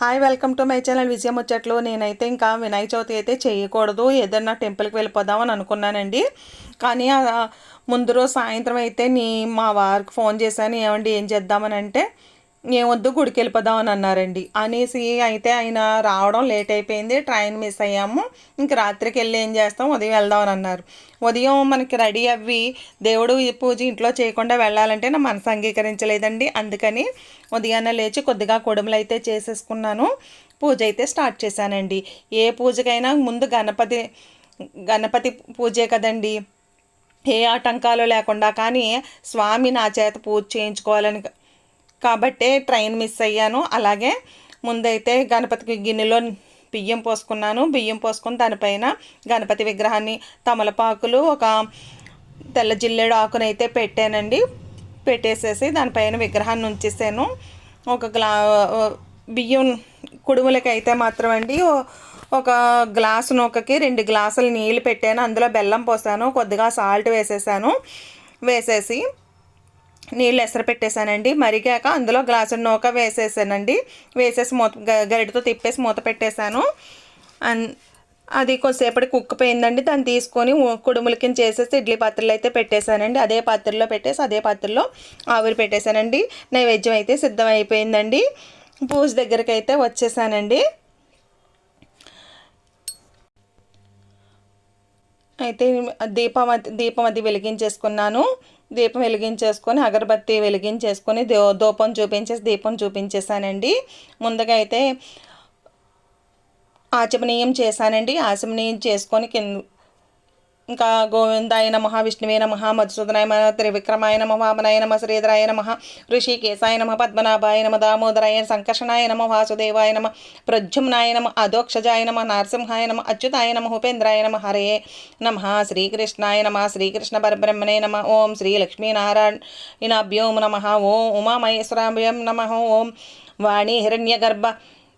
Hi welcome to my channel విజయం వచ్చేట్లు నేనైతే ఇంకా వినాయక చవితి అయితే చేయకూడదు. ఏదన్నా టెంపుల్కి వెళ్ళిపోదామని అనుకున్నానండి. కానీ ముందు రోజు సాయంత్రం అయితే నీ మా వారికి ఫోన్ చేశాను. ఏమండి ఏం చేద్దామని అంటే ఏమొద్దు గుడికి వెళ్ళిపోదామని అన్నారండి అనేసి అయితే ఆయన రావడం లేట్ అయిపోయింది ట్రైన్ మిస్ అయ్యాము. ఇంక రాత్రికి వెళ్ళి ఏం చేస్తాం ఉదయం వెళ్దామని అన్నారు ఉదయం మనకి రెడీ అవ్వి దేవుడు ఈ పూజ ఇంట్లో చేయకుండా వెళ్ళాలంటే నా మనసు అంగీకరించలేదండి. అందుకని ఉదయాన్నే లేచి కొద్దిగా కొడుములు అయితే చేసేసుకున్నాను. పూజ అయితే స్టార్ట్ చేశానండి. ఏ పూజకైనా ముందు గణపతి గణపతి పూజే కదండి. ఏ ఆటంకాలు లేకుండా కానీ స్వామి నా చేత పూజ చేయించుకోవాలని కాబట్టే ట్రైన్ మిస్ అయ్యాను. అలాగే ముందైతే గణపతికి గిన్నెలో బియ్యం పోసుకున్నాను. బియ్యం పోసుకుని దానిపైన గణపతి విగ్రహాన్ని తమలపాకులు ఒక తెల్ల జిల్లేడు ఆకునైతే పెట్టానండి. పెట్టేసేసి దానిపైన విగ్రహాన్ని ఉంచేసాను. ఒక గ్లా బియ్యం కుడుములకి అయితే మాత్రం అండి ఒక గ్లాసు నూకకి రెండు గ్లాసులు నీళ్ళు పెట్టాను. అందులో బెల్లం పోసాను. కొద్దిగా సాల్ట్ వేసేసాను. వేసేసి నీళ్ళు ఎసరు పెట్టేశానండి. మరిగాక అందులో గ్లాసు నూక వేసేసానండి. వేసేసి మూత గ- గరిటతో తిప్పేసి మూత పెట్టేశాను. అన్ అది కొద్దిసేపటి కుక్కిపోయిందండి దాన్ని తీసుకొని ఉ- కుడుముల కింద చేసేసి ఇడ్లీ పాత్రలు అయితే పెట్టేశానండి. అదే పాత్రలో పెట్టేసి అదే పాత్రలో ఆవిరి పెట్టేశానండి. నైవేద్యం అయితే సిద్ధం అయిపోయిందండి పూజ దగ్గరికి అయితే వచ్చేసానండి. అయితే దీపం దీపం అది వెలిగించేసుకున్నాను. దీపం వెలిగించేసుకొని అగరబత్తి వెలిగించేసుకొని దో దూపం చూపించేసి దీపం చూపించేసానండి ముందుగా అయితే ఆచమనీయం చేశానండి. ఆచమనీయం చేసుకొని కింద ఇంకా గోవిందాయ నమ విష్ణువే నమ మధుసూదనాయ నమ త్రివిక్రమాయ నమ వామనాయ నమ శ్రీధరాయ నమ ఋషికేశాయ నమ పద్మనాభాయ నమ దామోదరాయ సంకర్షణాయ నమ వాసుదేవాయ నమ ప్రజుమ్నాయ నమ అధోక్షజాయ నమ నరసింహాయ నమ అచ్యుతాయ నమ ఉపేంద్రాయ నమ హరే నమ శ్రీకృష్ణాయ నమ శ్రీకృష్ణ పరబ్రహ్మణే నమ ఓం శ్రీ లక్ష్మీనారాయణాభ్యోం నమ ఓం ఉమామహేశ్వరాభ్యం నమ ఓం వాణి హిరణ్యగర్భ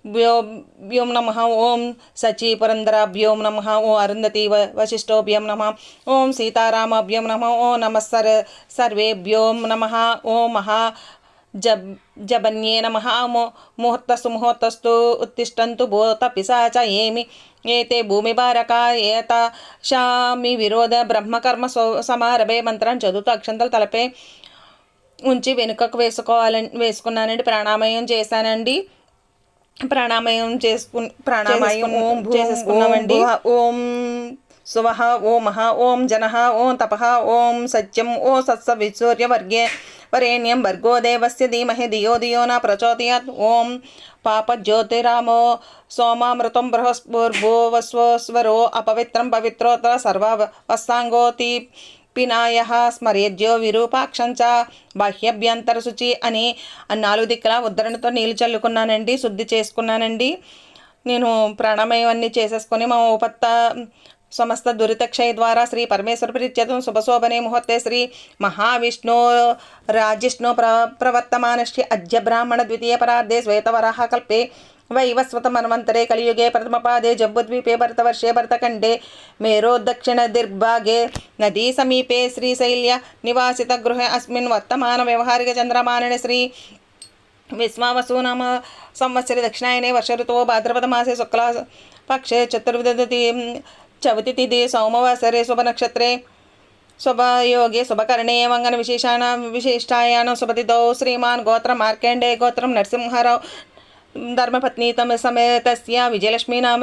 వ్యోం నమ ఓం సచీ పురందరాభ్యోం నమ ఓం అరుంధతి వ వశిష్ఠోభ్యం నమ ఓం సీతారామభ్యం నమ ఓం నమ సర్ సర్వేభ్యోం నమ ఓం మహా జబ్ జబన్యే నమ మో ముహూర్తస్సు ముహూర్తస్తు ఉత్తిష్టంతు భూత పిశాచ ఏమి ఏతే భూమి బారక ఏత శామి విరోధ బ్రహ్మకర్మ సో సమారభే మంత్రాన్ని చదువుతూ అక్షంతలు తలపే ఉంచి వెనుకకు వేసుకోవాలని వేసుకున్నానండి ప్రాణామయం చేశానండి. ప్రాణామయం చేసుకుని ప్రాణామయం ఓం చేసేసుకున్నామండి ఓం సువహ ఓం మహ ఓం జన ఓం తప ఓం సత్యం ఓ సత్స విసూర్యవర్గే వరేణ్యం భర్గో దేవస్య ధీమహి ధియో ధియో నా ప్రచోదయాత్ ఓం పాపజ్యోతిరామో సోమామృతం బృహస్ఫుర్భువస్వస్వరో అపవిత్రం పవిత్రోత్తర సర్వ వస్సాంగోతి పినాయ స్మరేజ్యో విరూపాక్షంచ చ బాహ్యభ్యంతర శుచి అని నాలుగు దిక్కుల ఉద్ధరణతో నీళ్ళు చల్లుకున్నానండి శుద్ధి చేసుకున్నానండి. నేను ప్రాణామయం అన్నీ చేసేసుకొని మా ఉపత్త సమస్త దురితక్షయ ద్వారా శ్రీ పరమేశ్వర ప్రీత్యతం శుభశోభనే ముహూర్తే శ్రీ మహావిష్ణు రాజిష్ణు ప్ర ప్రవర్తమానశ్చి అద్య బ్రాహ్మణ ద్వితీయ పరార్థే శ్వేతవరాహ కల్పే वैवस्वतमन्वन्तरे कलियुगे प्रथम प्रथमपादे जम्बुद्वीपे भरतवर्षे भरतखण्डे मेरोदक्षिणदिर्भागे नदीसमीपे श्रीशैल्यनिवासितगृहे अस्मिन् वर्तमानव्यवहारिकचन्द्रमानणे श्री विस्मावसु नाम संवत्सरे दक्षिणायने वर्ष वर्षऋतवो भाद्रपदमासे शुक्लापक्षे चतुर्विदति चवतितिथि सोमवासरे शुभनक्षत्रे, शुभयोगे शुभकर्णे मंगन विशेषाण विशिष्टायान शुभतिथौ श्रीमान गोत्र मार्केण्डे गोत्र नरसिंहराव धर्मपत्नी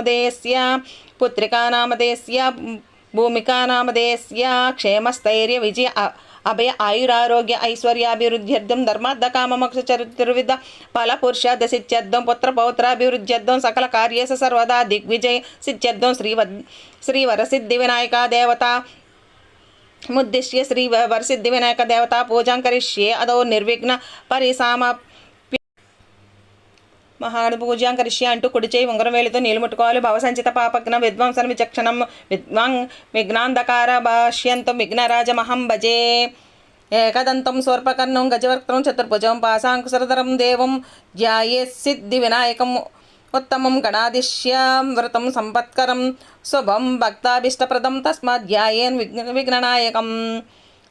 दिएिकाना भूमिका नम दिय क्षेम स्थैर्य अभय, आयुरारोग्य, ऐश्वर्याभिवृद्ध्यर्थं धर्मार्थकाममोक्षचरित्रविद फलपुरुषादसित्यर्थं सकल कार्य सर्वदा दिग्विजय सिद्ध्यर्थं श्रीव श्रीवरसिद्धिविनायका देवता, मुद्दिश्य श्री वरसिद्धिनायक दूज करिष्ये अदौ निर्विघ्न परिसाम ఐశ్వర్యాభివృద్ధ్యర్థం ధర్మార్థ కరిష్య అంటూ కుడిచేయి ఉంగరం వేలితో నీళ్ళు ముట్టుకోవాలి. భవసంచిత పాపగ్న విద్వాంసన విచక్షణం విద్వాంగ్ విఘ్నాంధకార భాష్యంతం విఘ్నరాజమహం భజే. ఏకదంతం సోర్పకర్ణం గజవర్క్రం చతుర్భుజం పాశాంకుశరధరం దేవం ధ్యాయే సిద్ధి వినాయకం ఉత్తమం గణాదిశ్యాం వ్రతం సంపత్కరం శుభం భక్తాభిష్టప్రదం తస్మాధ్యాయేన్ విఘ్న విఘ్ననాయకం.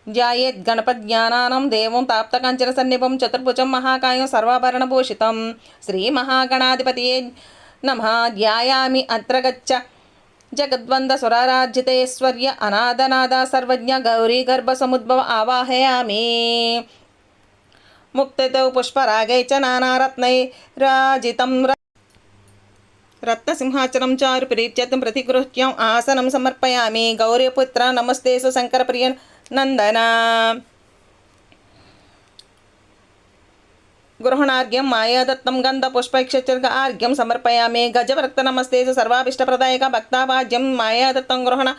ध्यायेत् गणपज्ञानानं चतुर्भुज महाकाय सर्वाभरण भूषित श्री महागणाधिपत नम। ध्यायामि अत्र गच्छ। सुराराजितेश्वर्य अनादनाद सर्वज्ञ गौरी गर्भसमुद्भव आवाहयामि। मुक्तितौ राजित रत्न नानारत्नैराजितं चारु चारुप्रीत्यं प्रतिगृह्यम आसनम समर्पयामी। गौरीपुत्र, नमस्ते सुशङ्करप्रियन्। సమర్పయామి గౌరీపుత్ర నమస్తేసు శంకరప్రియ నందన గృహణార్ఘ్యం మాయాదత్తం గంధ పుష్పైక్షర్గ ఆర్ఘ్యం సమర్పయామి గజవరక్త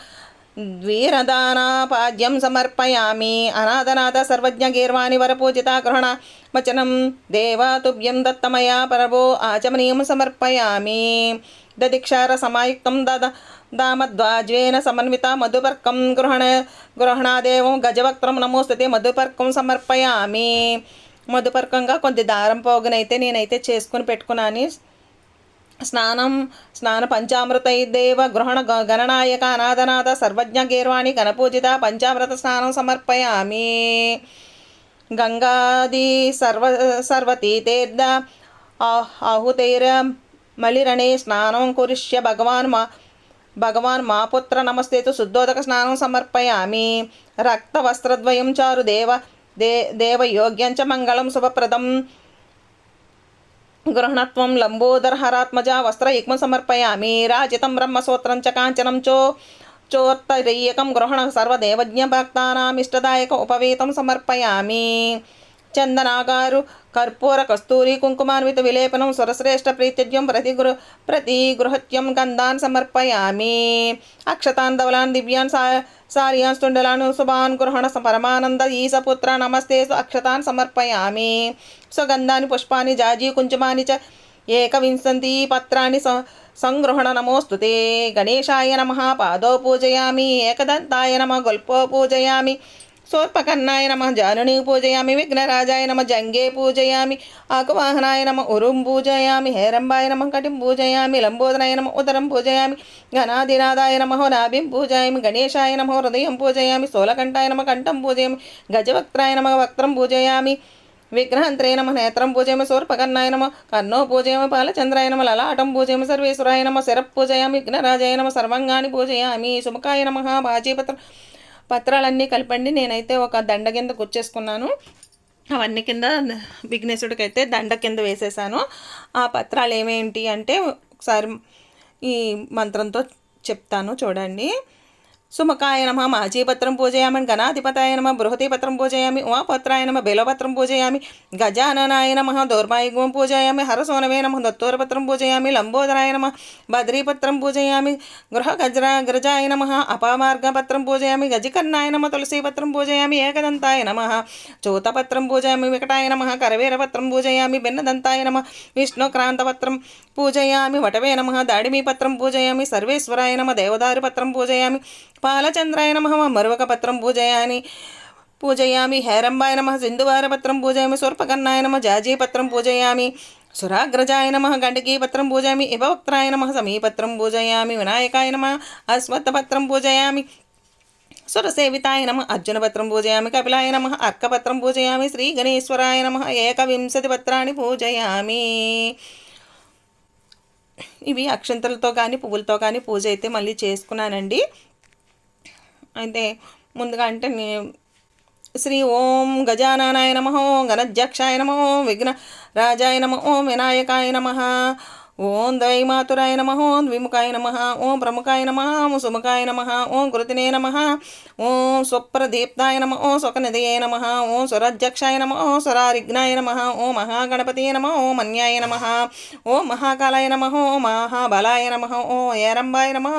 వీరదానాపాద్యం సమర్పయామి. అనాథనాథ సర్వజ్ఞ గీర్వాణి వరపూజిత గృహణ వచనం. దేవా తుభ్యం దత్తమయా పరవో ఆచమనీయం సమర్పయామి. దదిక్షార సమాయుక్తం దద దామద్వాజ్వేన సమన్విత మధుపర్కం గృహణ గృహణాదేవం గజవక్త్రం నమోస్తుతే మధుపర్కం సమర్పయామి. మధుపర్కంగా కొద్ది దారం పోగునైతే నేనైతే చేసుకుని పెట్టుకున్నాను స్నానం స్నాన పంచామృతై దేవ గృహణ గణనాయక అనాథనాథ సర్వజ్ఞ గీర్వాణి గణపూజిత పంచామృత స్నానం సమర్పయామి. గంగాది సర్వ సర్వతీతీర్థ ఆహుతైర మలిరణే స్నానం కురిష్య భగవాన్ మా భగవాన్ మా పుత్ర నమస్తే శుద్ధోదక స్నానం సమర్పయామి. రక్తవస్త్రద్వయం చారు దేవ దే దేవయోగ్యం చ మంగళం శుభప్రదం. గృహణత్వం లంబోదరహరాత్మజ వస్త్రయుగ్మం సమర్పయామి రాజితం బ్రహ్మసూత్రం చ కాంచనం చో చోత్తరీయకం గృహణ సర్వదేవజ్ఞ భక్తానామిష్టదాయక ఉపవేతం సమర్పయామి చందనాగారు కర్పూర కస్తూరి కుంకుమాన్విత విలేపనం సురశ్రేష్ఠ ప్రీత్యజ్యం ప్రతి గృ ప్రతి గృహత్యం గంధాన్ సమర్పయామి. అక్షతాన్ ధవలాన్ దివ్యాన్ సా సార్యాన్ స్తుండలాన్ శుభాన్ గృహణ పరమానంద ఈసపుత్ర నమస్తే అక్షతాన్ సమర్పయామి. సుగంధాని పుష్పాని జాజీ కుంచుమాని చ ఏకవింశంతి పత్రాన్ని సంగృహణ నమోస్తు గణేశాయ నమ పాదో పూజయామి ఏకదంతాయ నమ గొల్పో పూజయామి సోర్పకర్ణాయ నమ జానుని పూజయామి విఘ్నరాజాయ నమ జంగే పూజయామి ఆకువాహనాయ నమ ఉరుం పూజయామి హేరంబాయ నమ కటిం పూజయామి లంబోదనాయ నమ ఉదరం పూజయామి గణాధినాథాయ నమ నాభిం పూజయామి గణేశాయ నమ హృదయం పూజయామి స్థూలకంఠాయ నమ కంఠం పూజయామి గజవక్త్రాయ నమ వక్త్రం పూజయామి విగ్రహంత్రే నమ నేత్రం పూజయమ సూర్పకర్ణాయ నమ కర్ణో పూజయమ బాలచంద్రాయ నమ లలాటం పూజయమ సర్వేశ్వరాయ నమ శిర పూజయామి విఘ్నరాజాయ నమ సర్వంగాని పూజయామి సుముఖాయ నమ బాజీపత్రం పత్రాలన్నీ కలిపండి. నేనైతే ఒక దండ కింద గుచ్చేసుకున్నాను అవన్నీ కింద విఘ్నేశ్వరుడికి అయితే దండ కింద వేసేసాను. ఆ పత్రాలు ఏమేంటి అంటే ఒకసారి ఈ మంత్రంతో చెప్తాను చూడండి. సుముఖాయ నమ మాజీపత్రం పూజయామి గణాధిపతాయ నమ బృహతిపత్రం పూజయామి ఉమాపత్రాయ నమ బెలపత్రం పూజయామి గజాననాయ నమ దౌర్మాయుగం పూజయామి హరసోనవే నమ దత్తూరపత్రం పూజయామి లంబోదరాయ నమ బద్రీపత్రం పూజయామి గృహ గజ్ర గ్రజాయ నమ అపామార్గపత్రం పూజయామి గజకర్ణాయ నమ తులసీపత్రం పూజయామి ఏకదంతాయ నమ చూతపత్రం పూజయామి వికటాయ నమ కరవీరపత్రం పూజయామి భిన్నదంతాయ నమ విష్ణుక్రాంతపత్రం పూజయామి వటవే నమ దాడిమీపత్రం పూజయామి సర్వేశ్వరాయ నమ దేవదారు పత్రం పూజయామి పాలచంద్రాయ నమ మరువకపత్రం పూజయాని పూజయామి. హేరంబాయ నమ సింధువారపత్రం పూజయామి. సూర్పకర్ణాయ నమ జాజీపత్రం పూజయామి. సురాగ్రజాయ నమ గండకీపత్రం పూజయామి. ఇవవక్త్రాయ నమ సమీపత్రం పూజయామి. వినాయకాయ నమ అశ్వత్థపత్రం పూజయామి. సురసేవితాయ నమ అర్జునపత్రం పూజయామి. కపిలాయ నమ అర్కపత్రం పూజయామి. శ్రీ గణేశ్వరాయ నమ ఏకవింశతి పత్రాన్ని పూజయామి. ఇవి అక్షంతలతో కానీ పువ్వులతో కానీ పూజ అయితే మళ్ళీ చేసుకున్నానండి. అయితే ముందుగా అంటే నే- శ్రీ ఓం గజానానాయ నమ ఓం గణధ్యక్షాయ నమ ఓం విఘ్న రాజాయ నమ ఓం వినాయకాయ నమ. ఓం దైమాతురాయ నమ ఓం ద్విముఖాయ నమ ఓం ప్రముఖాయ నమ ఓం సుముఖాయ నమ ఓం కృతినే నమ ఓం స్వప్రదీప్తాయ నమ ఓం స్వకనిధయే నమ ఓం స్వరాధ్యక్షాయ నమ ఓం స్వరారిఘ్నాయ నమ ఓం మహాగణపతే నమ ఓం మన్యాయ నమ ఓం మహాకాలాయ నమ ఓం మహాబలాయ నమ ఓం ఏరంబాయ నమ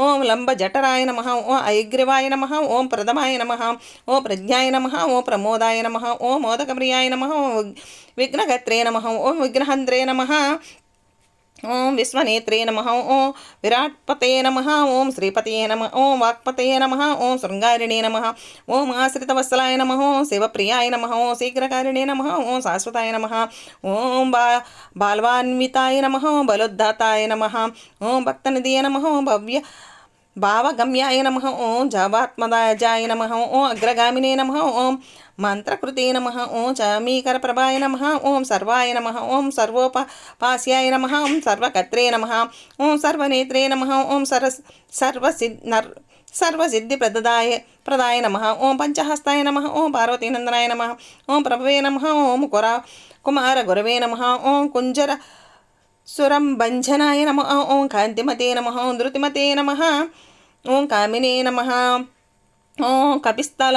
ఓం లంబజఠరాయ నమ ఓం ఐగ్రీవాయ నమ ఓం ప్రథమాయ నమ ఓం ప్రజ్ఞాయ నమ ఓం ప్రమోదాయ నమ ఓం మోదకప్రియాయ నమ ఓం విఘ్నగత్రే నమ ఓం విఘ్నహంత్రే నమ ఓం విశ్వనేత్రే నమ ఓం విరాట్పతే నమ ఓం శ్రీపతే నమ ఓం వాక్పతే నమ ఓం శృంగారిణే నమ ఓం ఆశ్రితవత్సలాయ నమ ఓం శివప్రియాయ నమ ఓం శీఘ్రకారిణే నమ ఓం శాశ్వతాయ నమ ఓం బా బాల్వాన్వితాయ నమ ఓం బలోద్ధాతాయ నమ ఓం భక్తనిధియ నమ ఓం భవ్య భావగమ్యాయ నమ ఓం జవాత్మదాజాయ నమ ఓం అగ్రగామినే నమ ఓం మంత్రకృతే నమ ఓం చామీకరప్రభాయ నమ ఓం సర్వాయ నమ ఓం సర్వోపపాస్యాయ నమ ఓం సర్వకత్రే నమ ఓం సర్వనేత్రే నమ ఓం సర్వ సర్వసిద్ నర్ సర్వసిద్ధి ప్రదాయ ప్రదాయ నమ ఓం పంచహస్తాయ నమ ఓం పార్వతీనందనాయ నమ ఓం ప్రభవే నమ ఓం కుర కుమార గురవే నమ ఓం కుంజర సురం భంజనాయ నమ ఓం కాంతిమతే నమ ఓం ధృతిమతే నమ ఓం కామినే నమ ఓం కపిస్తల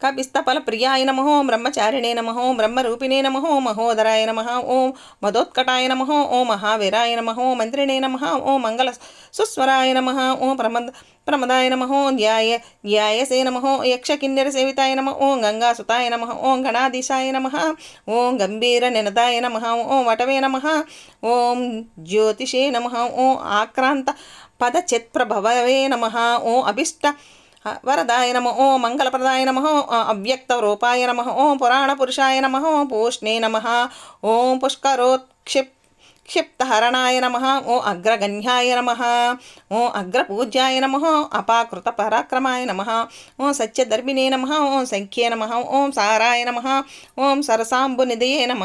కపిస్తఫల ప్రియాయ నమ ఓం బ్రహ్మచారిణే నమ ఓం బ్రహ్మరూపిణే నమ ఓం మహోదరాయ నమ ఓం మదోత్కటాయ నమ ఓం మహావీరాయ నమ ఓం మంత్రిణే నమ ఓం మంగళ సుస్వరాయ నమ ఓం ప్రమద ప్రమదాయ నమ ఓం ధ్యాయ ధ్యాయసే నమ ఓం యక్షకిన్నెర సేవితాయ నమ ఓం గంగాసుతాయ నమ ఓం గణాధీశాయ నమ ఓం గంభీర నినదాయ నమ ఓం వటవే నమ ఓం జ్యోతిషే నమ ఓం ఆక్రాంత పదచిత్ప్రభవే నమ ఓ అభిష్ట వరదాయ నమ ఓ మంగళప్రదాయ నమ అవ్యక్త రూపాయ నమ ఓం పురాణపురుషాయ నమ పూష్ణే నమ ఓం పుష్కరోత్క్షిప్ క్షిప్తహరణాయ నమ ఓ అగ్రగణ్యాయ నమ ఓ అగ్రపూజ్యాయ నమ అపాకృత పరాక్రమాయ నమ ఓ సత్యదర్మినే నమ ఓం సంఖ్యే నమ ఓం సారాయ నమ ఓం సరసాంబునిదయే నమ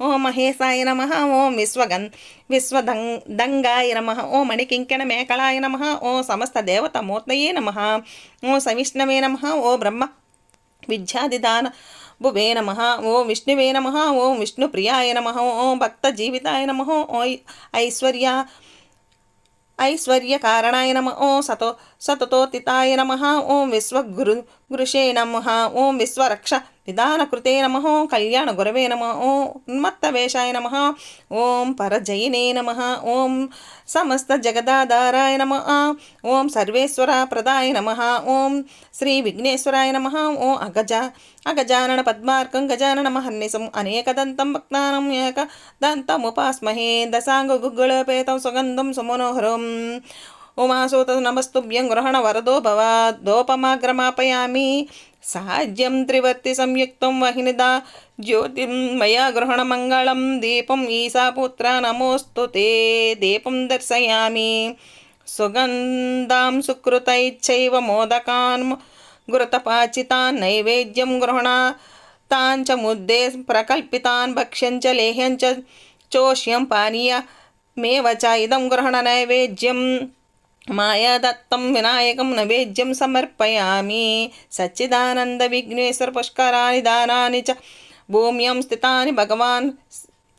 ఓ మహేశాయ నమ ఓం విశ్వగన్ విశ్వదం దంగాయ నమ ఓ మణికింకణ మేకళాయ నమ ఓ సమస్త దేవతమూర్తయే నమ ఓ సవిష్ణవే నమ ఓ బ్రహ్మ విద్యాదిదాన భువే నమ ఓం విష్ణువే నమ ఓం విష్ణు ప్రియాయ నమ ఓం భక్త జీవితాయ నమ ఓ ఐశ్వర్య కారణాయ నమ ఓం సతో సతతోతితాయ నమ ఓం విశ్వగురు గురుషే నమ ఓం విశ్వరక్ష విధానకృతే నమ కళ్యాణ గురవే నమ ఓం ఉన్మత్తవేషాయ నమ ఓం పరజయినే నమ ఓం సమస్త జగదాధారాయ నమ ఓం సర్వేశ్వర ప్రదాయ నమ ఓం శ్రీ విఘ్నేశ్వరాయ నమ ఓం అగజ అగజానన పద్మార్కం గజానన మహర్నిశం అనేకదంతం భక్తానం ఏక దంతముపాస్మహే దశాంగ గుగ్గుళపేతం సుగంధం సుమనోహరం. ఉమాసూత నమస్తుభ్యం గ్రహణ వరదో భవ దోపమాగ్రమాపయామి. సాధ్యం త్రివర్తి సంయుక్తం వహినిదా జ్యోతిం మయా గ్రహణమంగళం దీపం ఈశాపుత్ర నమోస్తు తే దీపం దర్శయామి. సుగంధాం సుకృతైచ్చైవ మోదకాన్ గృతపాచితాన్ నైవేద్యం గృహణ తాన్ చ ముద్దే ప్రకల్పితాన్ భక్ష్యం చ లేహ్యం చ చోష్యం పానీయ మేవ చ ఇదం గ్రహణ నైవేద్యం. మాయాదత్తం వినాయకం నైవేద్యం సమర్పయామి. సచ్చిదానంద విఘ్నేశ్వర పుష్కరాని దానాని చ భూమ్యం స్థితాని భగవాన్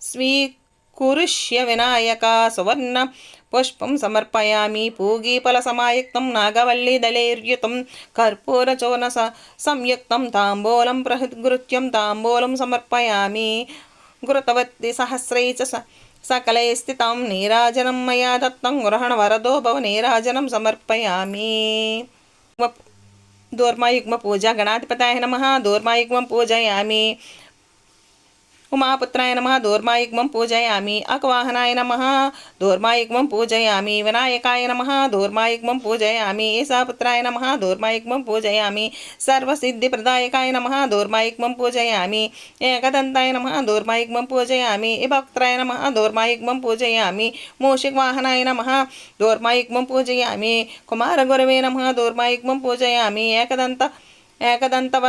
స్వీకురుష్య వినాయక సువర్ణ పుష్పం సమర్పయామి. పూగీఫల సమాయుక్తం నాగవల్లి దళైర్యుతం కర్పూరచోన స సంయుక్తం తాంబూలం ప్రహృత్యం తాంబూలం సమర్పయామి. గురుతవర్తి సహస్రై చ స సకలై స్థితం నీరాజనం మయా దత్తం గ్రహణ వరదో భవ నీరాజనం సమర్పయామి. దూర్మాయుగ్మ పూజ గణాధిపతాయ నమ దూర్మాయుగ్మం పూజయామి. ఉమాపుత్రాయ నమ దూర్మాయుగ్మం పూజయామి అకవాహనాయ నమ దూర్మాయుగ్మం పూజయామి వినాయకాయ నమ దూర్మాయుగ్మం పూజయామి ఈశాపుత్రాయ నమ దూర్మాయుగ్మం పూజయామి సర్వసిద్ధిప్రదాయకాయ నమ దూర్మాయుగ్మం పూజయామి ఏకదంతాయ నమ దూర్మాయుగ్మం పూజయామి విభక్త్రాయ నమ దూర్మాయుగ్మం పూజయామి మూషికవాహనాయ నమ దూర్మాయుగ్మం పూజయామి కుమారగురవే నమ దూర్మాయుగ్మం పూజయామి ఏకదంత ఏకదంతవ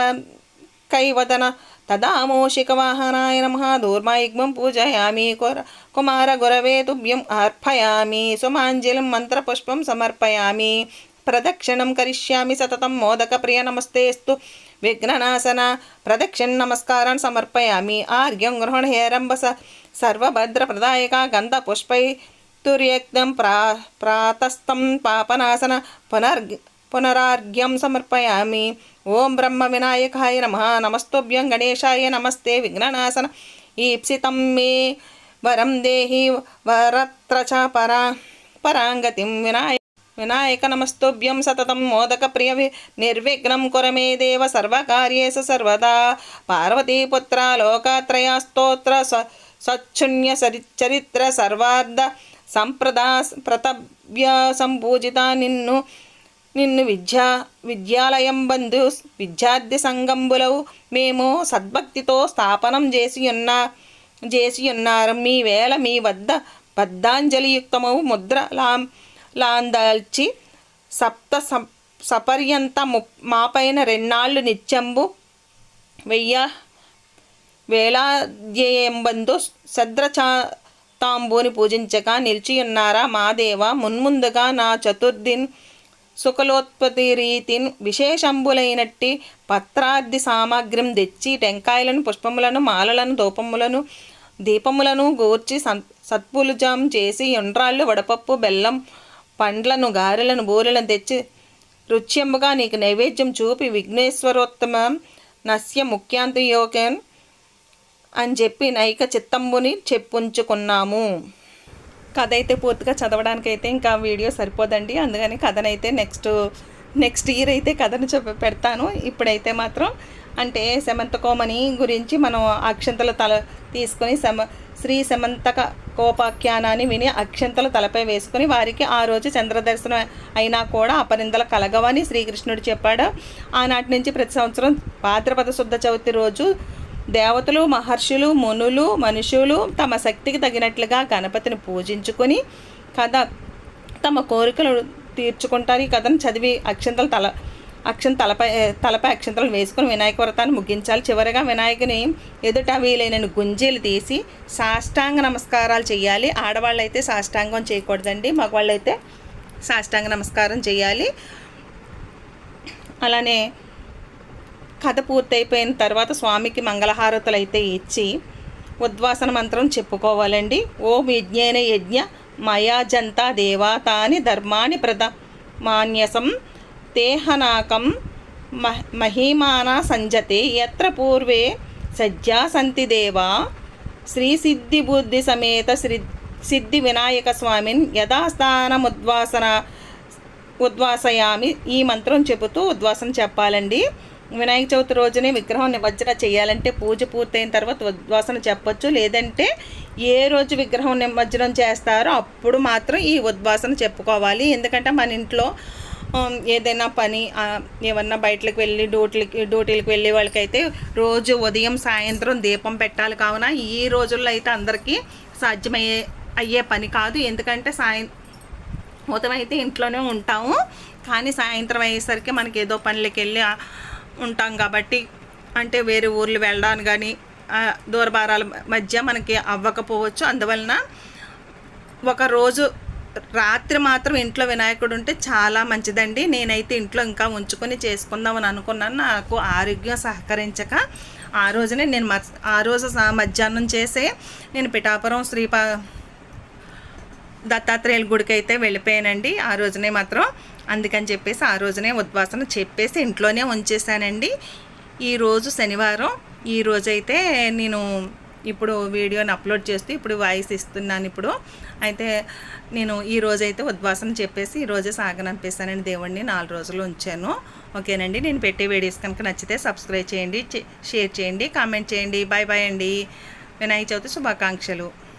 కైవదన తదా మూషికవాహనాయ నమ దూర్మాయుగ్మం పూజయామి కుర కుమార గురవే తుభ్యం అర్పయామి సుమాంజలిం మంత్రపుష్పం సమర్పయామి ప్రదక్షిణం కరిష్యామి సతతం మోదక ప్రియ నమస్తేస్తు విఘ్ననాశన ప్రదక్షిణ నమస్కారాన్ని సమర్పయామి ఆర్ఘ్యం గృహణ హేరంబ స సర్వభద్రప్రదాయక గంధ పుష్పై తుర్యక్తం ప్రా ప్రాతస్థం పాపనాశన పునర్ఘ పునరార్ఘ్యం సమర్పయామి. ఓం బ్రహ్మ వినాయకాయ నమ. నమస్తోభ్యం గణేశాయ నమస్తే విఘ్ననాశన. ఈప్సితం మే వరం దేహి వరత్ర చ పరా పరాంగతిం వినాయ వినాయక నమస్తోభ్యం సతతం మోదక ప్రియ నిర్విఘ్నం కురమే దేవ సర్వకార్యేషు సర్వదా. పార్వతీపుత్ర లోకాత్రయ స్తోత్ర స్వ సచ్చున్య సరి చరిత్ర సర్వార్ధ సంప్రదా ప్రతవ్య సంపూజిత నిన్ను నిన్ను విద్యా విద్యాలయం బంధు విద్యార్థి సంఘంబులవు మేము సద్భక్తితో స్థాపనం చేసి ఉన్నా చేసి ఉన్నారు మీ వేళ మీ వద్ద బద్ధాంజలియుక్తమవు ముద్ర లాం లాందాల్చి సప్త సపర్యంత ము మాపైన రెన్నాళ్ళు నిత్యంబు వెయ్య వేలాధ్యేయంబందు శద్రచా తాంబూని పూజించక నిలిచియున్నారా మాదేవ మున్ముందుగా నా చతుర్దిన్ సుఖలోత్పత్తి రీతిన్ విశేషంబులైనట్టి పత్రాది సామాగ్రిం తెచ్చి టెంకాయలను పుష్పములను మాలలను దూపములను దీపములను గూర్చి సన్ సత్పులుజం చేసి ఉండ్రాళ్ళు వడపప్పు బెల్లం పండ్లను గారెలను బూరెలను తెచ్చి రుచ్యముగా నీకు నైవేద్యం చూపి విఘ్నేశ్వరోత్తమ నస్య ముఖ్యాంతయోగన్ అని చెప్పి నైక చిత్తంబుని చెప్పుంచుకున్నాము. కథ అయితే పూర్తిగా చదవడానికి అయితే ఇంకా వీడియో సరిపోదండి. అందుకని కథనైతే నెక్స్ట్ నెక్స్ట్ ఇయర్ అయితే కథను చెప్ప పెడతాను. ఇప్పుడైతే మాత్రం అంటే సెమంతకోమని గురించి మనం అక్షంతల తల తీసుకొని సమ శ్రీ సమంతక కోపాఖ్యానాన్ని విని అక్షంతలు తలపై వేసుకుని వారికి ఆ రోజు చంద్రదర్శనం అయినా కూడా అపరిందలు కలగవని శ్రీకృష్ణుడు చెప్పాడు. ఆనాటి నుంచి ప్రతి సంవత్సరం భాద్రపద శుద్ధ చవితి రోజు దేవతలు మహర్షులు మునులు మనుషులు తమ శక్తికి తగినట్లుగా గణపతిని పూజించుకొని కథ తమ కోరికలు తీర్చుకుంటారు. ఈ కథను చదివి అక్షంతలు తల అక్షం తలపై తలపై అక్షంతలు వేసుకుని వినాయక వ్రతాన్ని ముగించాలి. చివరిగా వినాయకుని ఎదుట వీలైన గుంజీలు తీసి సాష్టాంగ నమస్కారాలు చేయాలి ఆడవాళ్ళు అయితే సాష్టాంగం చేయకూడదండి. మగవాళ్ళు అయితే సాష్టాంగ నమస్కారం చేయాలి అలానే కథ పూర్తయిపోయిన తర్వాత స్వామికి మంగళహారతులు అయితే ఇచ్చి ఉద్వాసన మంత్రం చెప్పుకోవాలండి. ఓం యజ్ఞేన యజ్ఞ మయాజంతా దేవాతాని ధర్మాని ప్రద మాన్యసం తేహనాకం మహ మహిమానా సంజతే ఎత్ర పూర్వే సజ్జా సంతి దేవా. శ్రీ సిద్ధి బుద్ధి సమేత శ్రీ సిద్ధి వినాయక స్వామిని యథాస్థానముద్వాసన ఉద్వాసయామి ఈ మంత్రం చెబుతూ ఉద్వాసం చెప్పాలండి. వినాయక చవితి రోజునే విగ్రహం నిమజ్జన చేయాలంటే పూజ పూర్తయిన తర్వాత ఉద్వాసన చెప్పొచ్చు. లేదంటే ఏ రోజు విగ్రహం నిమజ్జనం చేస్తారో అప్పుడు మాత్రం ఈ ఉద్వాసన చెప్పుకోవాలి. ఎందుకంటే మన ఇంట్లో ఏదైనా పని ఏమన్నా బయటకు వెళ్ళి డ్యూటీలకి డ్యూటీలకు వెళ్ళే వాళ్ళకైతే రోజు ఉదయం సాయంత్రం దీపం పెట్టాలి. కావున ఈ రోజుల్లో అయితే అందరికీ సాధ్యమయ్యే అయ్యే పని కాదు. ఎందుకంటే సాయం ఉదయం అయితే ఇంట్లోనే ఉంటాము. కానీ సాయంత్రం అయ్యేసరికి మనకి ఏదో పనులకి వెళ్ళి ఉంటాం కాబట్టి అంటే వేరే ఊర్లు వెళ్ళడానికి కానీ దూరభారాల మధ్య మనకి అవ్వకపోవచ్చు. అందువలన ఒక రోజు రాత్రి మాత్రం ఇంట్లో వినాయకుడు ఉంటే చాలా మంచిదండి. నేనైతే ఇంట్లో ఇంకా ఉంచుకొని చేసుకుందామని అనుకున్నాను. నాకు ఆరోగ్యం సహకరించక ఆ రోజునే నేను మ ఆ రోజు సా- మధ్యాహ్నం చేసే నేను పిఠాపురం శ్రీపా దత్తాత్రేయుల గుడికి అయితే వెళ్ళిపోయానండి. ఆ రోజునే మాత్రం అందుకని చెప్పేసి ఆ రోజునే ఉద్వాసన చెప్పేసి ఇంట్లోనే ఉంచేసానండి ఈరోజు శనివారం. ఈరోజైతే నేను ఇప్పుడు వీడియోని అప్లోడ్ చేస్తూ ఇప్పుడు వాయిస్ ఇస్తున్నాను ఇప్పుడు. అయితే నేను ఈ రోజైతే ఉద్వాసన చెప్పేసి ఈరోజే రోజే సాగనంపేశానండి. నాలుగు రోజులు ఉంచాను. ఓకేనండి. నేను పెట్టే వీడియోస్ కనుక నచ్చితే సబ్స్క్రైబ్ చేయండి షేర్ చేయండి కామెంట్ చేయండి. బాయ్ బాయ్ అండి. వినాయక చవితి శుభాకాంక్షలు.